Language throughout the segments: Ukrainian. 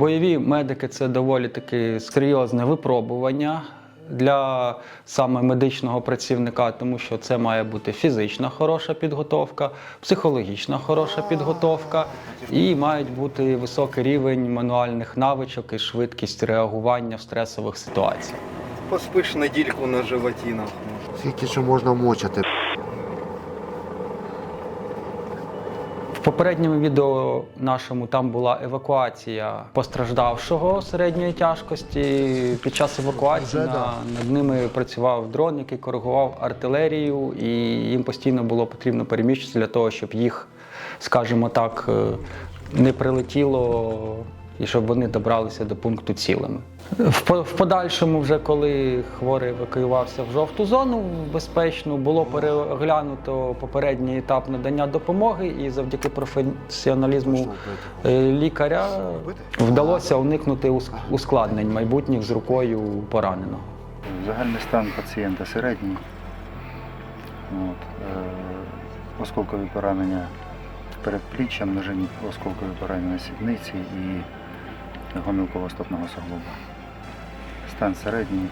Бойові медики це доволі таки серйозне випробування для саме медичного працівника, тому що це має бути фізична хороша підготовка, психологічна хороша підготовка і мають бути високий рівень мануальних навичок і швидкість реагування в стресових ситуаціях. Поспиш недільку на животі. Скільки ще можна мочити? В попередньому відео нашому там була евакуація постраждавшого середньої тяжкості. Під час евакуації Вже, на, да. над ними працював дрон, який коригував артилерію, і їм постійно було потрібно переміщитися для того, щоб їх, скажімо так, е, не прилетіло і щоб вони добралися до пункту цілими. В, в подальшому, вже коли хворий евакуювався в жовту зону безпечну, було переглянуто попередній етап надання допомоги, і завдяки професіоналізму е, лікаря вдалося уникнути ускладнень майбутніх з рукою пораненого. Загальний стан пацієнта середній. От, е, осколкові поранення передпліччям, ножині осколкові поранення сідниці і гомілково-стопного суглоба. Стан середній.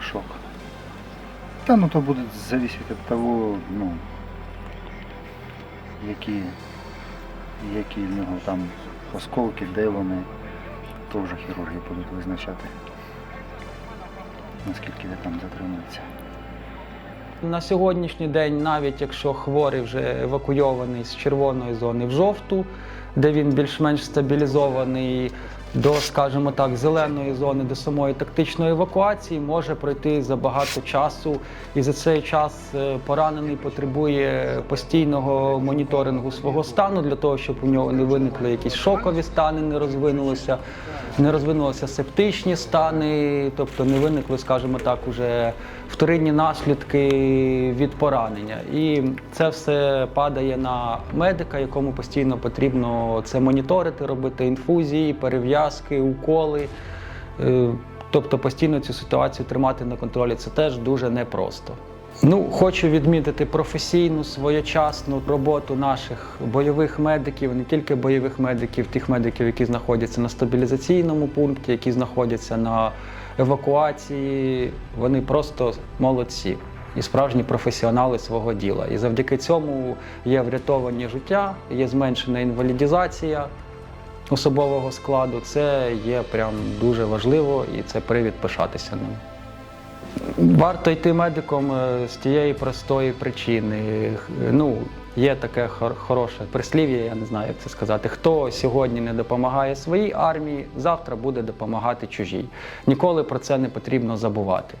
Шок. Та ну то буде залежати від того, ну, які, які в нього там осколки, де вони, то вже хірурги будуть визначати, наскільки він там затримується. На сьогоднішній день, навіть якщо хворий вже евакуйований з червоної зони в жовту, де він більш-менш стабілізований, до, скажімо так, зеленої зони, до самої тактичної евакуації, може пройти забагато часу, і за цей час е, поранений потребує постійного моніторингу свого стану для того, щоб у нього не виникли якісь шокові стани, не розвинулися, не розвинулися септичні стани, тобто не виникли, скажімо так, уже вторинні наслідки від поранення. І це все падає на медика, якому постійно потрібно це моніторити, робити інфузії, перев'язки, уколи. Е, Тобто постійно цю ситуацію тримати на контролі це теж дуже непросто. Ну, хочу відмітити професійну своєчасну роботу наших бойових медиків, не тільки бойових медиків, тих медиків, які знаходяться на стабілізаційному пункті, які знаходяться на евакуації. Вони просто молодці і справжні професіонали свого діла. І завдяки цьому є врятовані життя, є зменшена інвалідізація особового складу. Це є прям дуже важливо і це привід пишатися ним. Варто йти медиком е, з тієї простої причини. Ну, є таке хороше прислів'я, я не знаю, як це сказати. Хто сьогодні не допомагає своїй армії, завтра буде допомагати чужій. Ніколи про це не потрібно забувати.